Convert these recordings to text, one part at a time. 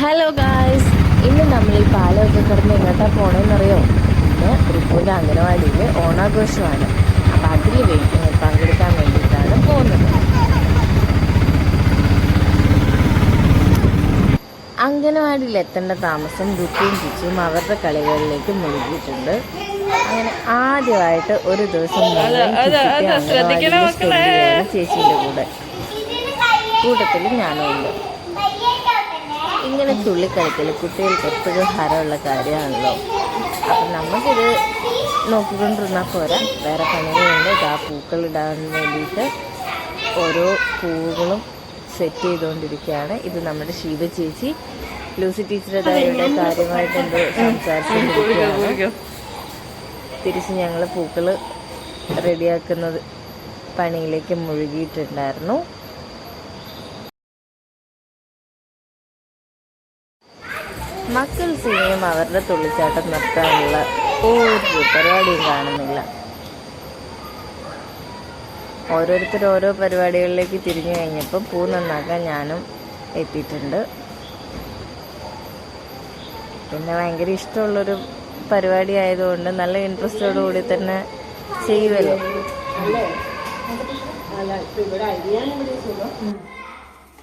Hello guys ഇന്ന് നമ്മൾ ഈ പാലമൊക്കെ കിടന്ന് എങ്ങോട്ടാണ് പോണേന്നറിയോ? ഇന്ന് തൃപ്പൂരിന്റെ അംഗനവാടിയിൽ ഓണാഘോഷമാണ്. അപ്പം അതിൽ പങ്കെടുക്കാൻ വേണ്ടിയിട്ടാണ് പോകുന്നത്. അംഗനവാടിയിൽ എത്തേണ്ട താമസം ദുഃഖവും ചിച്ചും അവരുടെ കളികളിലേക്ക് മുഴുകിയിട്ടുണ്ട്. അങ്ങനെ ആദ്യമായിട്ട് ഒരു ദിവസം ചേച്ചിന്റെ കൂടെ. കൂട്ടത്തിൽ ഞാനും ഉണ്ട് ഇങ്ങനെ തുള്ളിക്കളിക്കൽ കുട്ടികൾക്ക് എപ്പോഴും ഹരമുള്ള കാര്യമാണല്ലോ. അപ്പം നമുക്കിത് നോക്കിക്കൊണ്ടിരുന്നാൽ പോരാ. വേറെ പണികളുണ്ട്. ഇത് പൂക്കൾ പൂക്കളിടാൻ വേണ്ടിയിട്ട് ഓരോ പൂവുകളും സെറ്റ് ചെയ്തുകൊണ്ടിരിക്കുകയാണ് ഇത് നമ്മുടെ ശീത ചേച്ചി ലൂസി ടീച്ചറുടെ കാര്യമായിട്ട് എന്തോ സംസാരിച്ചുകൊണ്ടിരിക്കുകയാണ് തിരിച്ച് ഞങ്ങൾ പൂക്കൾ റെഡിയാക്കുന്നത് പണിയിലേക്ക് മുഴുകിയിട്ടുണ്ടായിരുന്നു. മക്കൾ സിനിമയും അവരുടെ തുള്ളിച്ചാട്ടം നിർത്താനുള്ള ഒരു പരിപാടിയും കാണുന്നില്ല. ഓരോരുത്തർ ഓരോ പരിപാടികളിലേക്ക് തിരിഞ്ഞു കഴിഞ്ഞപ്പോൾ പൂ നന്നാക്കാൻ ഞാനും എത്തിയിട്ടുണ്ട്. പിന്നെ ഭയങ്കര ഇഷ്ടമുള്ളൊരു പരിപാടി ആയതുകൊണ്ട് നല്ല ഇൻട്രസ്റ്റോടു കൂടി തന്നെ ചെയ്യുമല്ലോ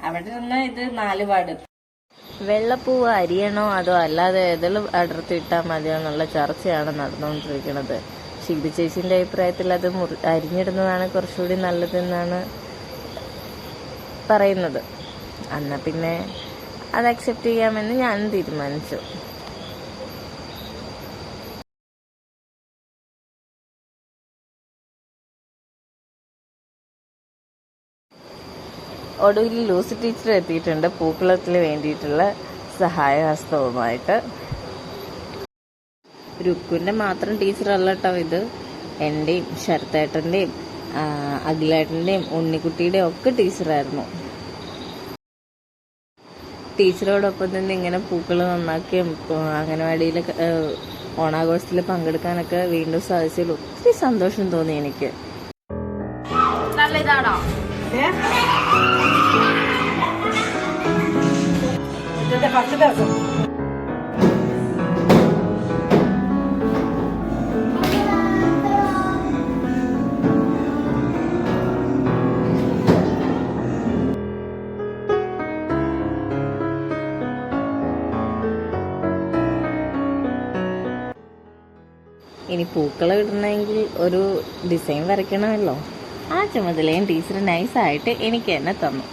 അവിടെ നിന്ന് ഇത് നാല് പാട്. വെള്ളപ്പൂവ് അരിയണോ അതോ അല്ലാതെ ഏതെങ്കിലും അടർത്തി ഇട്ടാൽ മതിയോ എന്നുള്ള ചർച്ചയാണ് നടന്നുകൊണ്ടിരിക്കുന്നത്. ഷീബ ചേച്ചിന്റെ അഭിപ്രായത്തിൽ അത് അരിഞ്ഞിടുന്നതാണ് കുറച്ചുകൂടി നല്ലതെന്നാണ് പറയുന്നത്. എന്നാ പിന്നെ അത് അക്സെപ്റ്റ് ചെയ്യാമെന്ന് ഞാൻ തീരുമാനിച്ചു. ഒടുവിൽ ലൂസി ടീച്ചർ എത്തിയിട്ടുണ്ട്. പൂക്കളത്തിന് വേണ്ടിയിട്ടുള്ള സഹായഹസ്തവുമായിട്ട്. രുക്കുവിന്റെ മാത്രം ടീച്ചറല്ല കേട്ടോ ഇത്. എന്റെയും ശരത്തേട്ടന്റെയും അഖിലേട്ടന്റെയും ഉണ്ണിക്കുട്ടിയുടെയും ഒക്കെ ടീച്ചറായിരുന്നു. ടീച്ചറോടൊപ്പം തന്നെ ഇങ്ങനെ പൂക്കൾ നന്നാക്കിയും അംഗനവാടിയിൽ ഓണാഘോഷത്തിൽ പങ്കെടുക്കാനൊക്കെ വീണ്ടും സാധിച്ചതിൽ ഒത്തിരി സന്തോഷം തോന്നി എനിക്ക്. നല്ല ഇതാണോ? ഇനി പൂക്കൾ ഇടണമെങ്കിൽ ഒരു ഡിസൈൻ വരയ്ക്കണമല്ലോ. ആ ചുമതലയും ടീച്ചർ നൈസായിട്ട് എനിക്ക് തന്നെ തന്നു.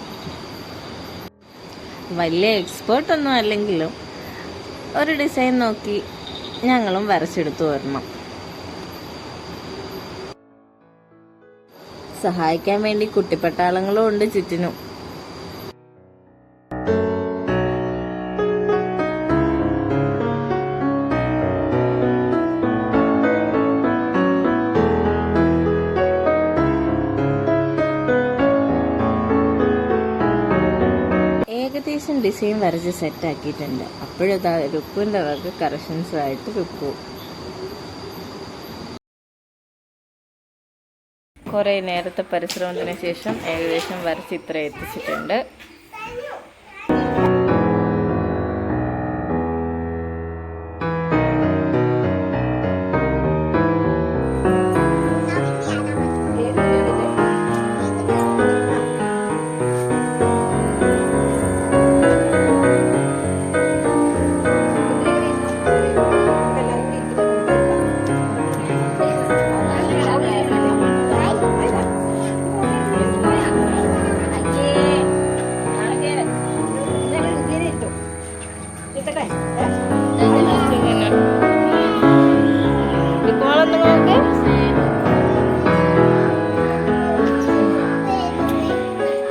വലിയ എക്സ്പേർട്ടൊന്നും അല്ലെങ്കിലും ഒരു ഡിസൈൻ നോക്കി ഞങ്ങളും വരച്ചെടുത്തു വരണം. സഹായിക്കാൻ വേണ്ടി കുട്ടിപ്പട്ടാളങ്ങളും ഉണ്ട് ചുറ്റിനും. ഏകദേശം ഡിസൈൻ വരച്ച് സെറ്റാക്കിയിട്ടുണ്ട് അപ്പോഴതാ രുക്കുവിന്റെ വക കറക്ഷൻസുമായിട്ട് രുക്കു കുറേ നേരത്തെ പരിശ്രമത്തിന് ശേഷം ഏകദേശം വരച്ച് ഇത്ര എത്തിച്ചിട്ടുണ്ട്.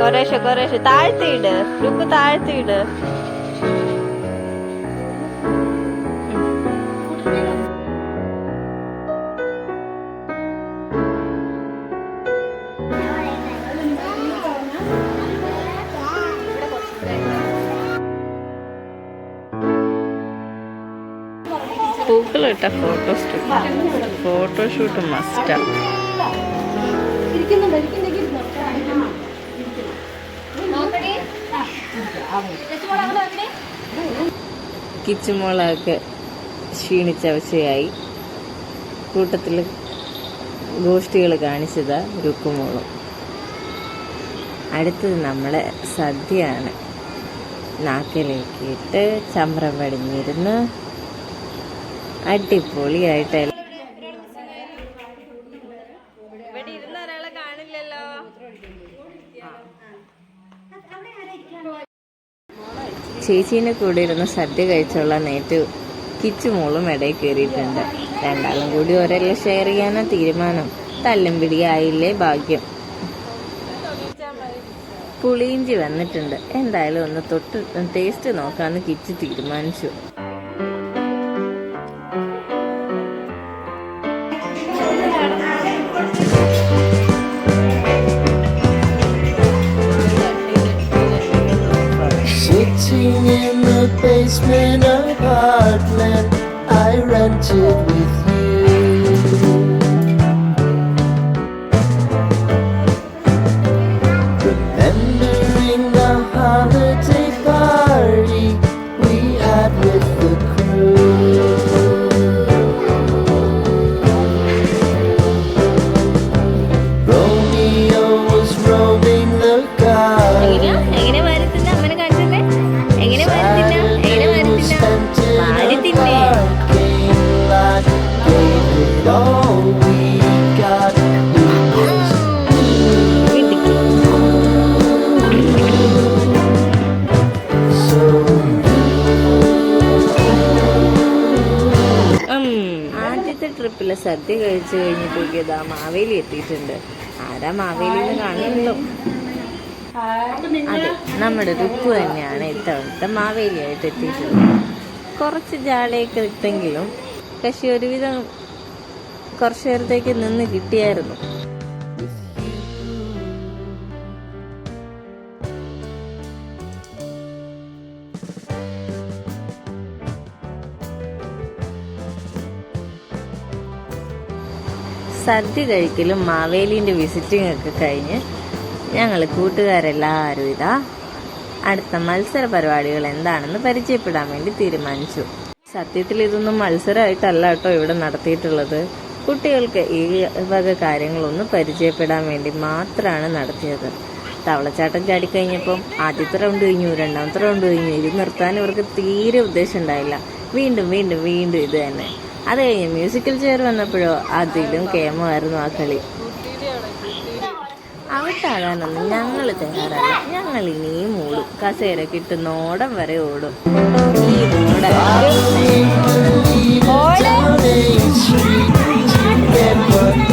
കുറേശ്ശെ കുറേശ്ശെ. താഴ്ത്തിയിട്. ലുക്ക് താഴ്ത്തിയിട്. പൂക്കളിട്ട ഫോട്ടോഷൂട്ട് മസ്റ്റാ നോക്കടി കിച്ചുമോളൊക്കെ ക്ഷീണിച്ചവശയായി കൂട്ടത്തിൽ ഗോഷ്ഠികൾ കാണിച്ചതാ രുക്കുമോളും. അടുത്തത് നമ്മളെ സദ്യയാണ്. നാക്കിലേക്കിട്ട് ചമ്രം പടിഞ്ഞിരുന്ന് അടിപൊളിയായിട്ട് എല്ലാം- ഇവിടെ ഇരുന്ന ഒരാളെ കാണില്ലല്ലോ ചേച്ചീനെ കൂടെ ഇരുന്ന് സദ്യ കഴിച്ചുള്ള നേറ്റ് കിച്ചുമോളും ഇടയിൽ കയറിയിട്ടുണ്ട്. രണ്ടാളും കൂടി ഒരെല്ലാം ഷെയർ ചെയ്യാനാ തീരുമാനം. തല്ലും പിടിയായില്ലേ ഭാഗ്യം. പുളിയിഞ്ചി വന്നിട്ടുണ്ട്. എന്തായാലും ഒന്ന് തൊട്ട് ടേസ്റ്റ് നോക്കാമെന്ന് കിച്ചു തീരുമാനിച്ചു. Basement apartment. I rented സദ്യ കഴിച്ചു കഴിഞ്ഞപ്പോഴേക്കും ഇതാ മാവേലി എത്തിയിട്ടുണ്ട്. ആരാ മാവേലി എന്ന് കാണുന്നുള്ളൂ അതെ നമ്മുടെ രുക്കു തന്നെയാണ് ഇത്തവണത്തെ മാവേലിയായിട്ട് എത്തിയിട്ടുള്ളത്. കുറച്ച് ജാളയൊക്കെ ഇട്ടെങ്കിലും പക്ഷെ ഒരുവിധം കുറച്ചു നേരത്തേക്ക് നിന്ന് കിട്ടിയായിരുന്നു. സദ്യ കഴിക്കലും മാവേലിന്റെ വിസിറ്റിംഗ് ഒക്കെ കഴിഞ്ഞ് ഞങ്ങൾ കൂട്ടുകാരെല്ലാവരും ഇതാ അടുത്ത മത്സര പരിപാടികൾ എന്താണെന്ന് പരിചയപ്പെടാൻ വേണ്ടി തീരുമാനിച്ചു. സത്യത്തിൽ ഇതൊന്നും മത്സരമായിട്ടല്ല കേട്ടോ ഇവിടെ നടത്തിയിട്ടുള്ളത്. കുട്ടികൾക്ക് ഈ വക കാര്യങ്ങളൊന്ന് പരിചയപ്പെടാൻ വേണ്ടി മാത്രമാണ് നടത്തിയത്. തവളച്ചാട്ടം ചാടിക്കഴിഞ്ഞപ്പം ആദ്യത്തെ റൗണ്ട് കഴിഞ്ഞു രണ്ടാമത്തെ റൗണ്ട് കഴിഞ്ഞു. ഇത് നിർത്താൻ ഇവർക്ക് തീരെ ഉദ്ദേശം ഉണ്ടായില്ല. വീണ്ടും വീണ്ടും വീണ്ടും ഇത് തന്നെ. അത് കഴിഞ്ഞ് മ്യൂസിക്കൽ ചെയർ വന്നപ്പോഴോ അതിലും കേമായിരുന്നു ആ കളി. ഔട്ടാകാനൊന്നും ഞങ്ങൾ തയ്യാറല്ല. ഞങ്ങൾ ഇനിയും ഓടും. കസേര കിട്ടുന്നോടം വരെ ഓടും. ഈ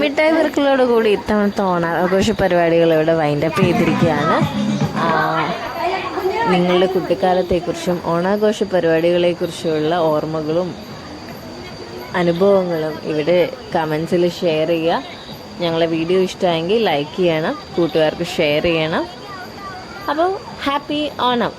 മിഠായി പെറുക്കലോട് കൂടി ഇത്തവണത്തെ ഓണാഘോഷ പരിപാടികൾ ഇവിടെ വൈൻഡപ്പ് ചെയ്തിരിക്കുകയാണ്. നിങ്ങളുടെ കുട്ടിക്കാലത്തെക്കുറിച്ചും ഓണാഘോഷ പരിപാടികളെക്കുറിച്ചുള്ള ഓർമ്മകളും അനുഭവങ്ങളും ഇവിടെ കമൻസിൽ ഷെയർ ചെയ്യുക. ഞങ്ങളെ വീഡിയോ ഇഷ്ടമായെങ്കിൽ ലൈക്ക് ചെയ്യണം കൂട്ടുകാർക്ക് ഷെയർ ചെയ്യണം. അപ്പോൾ ഹാപ്പി ഓണം.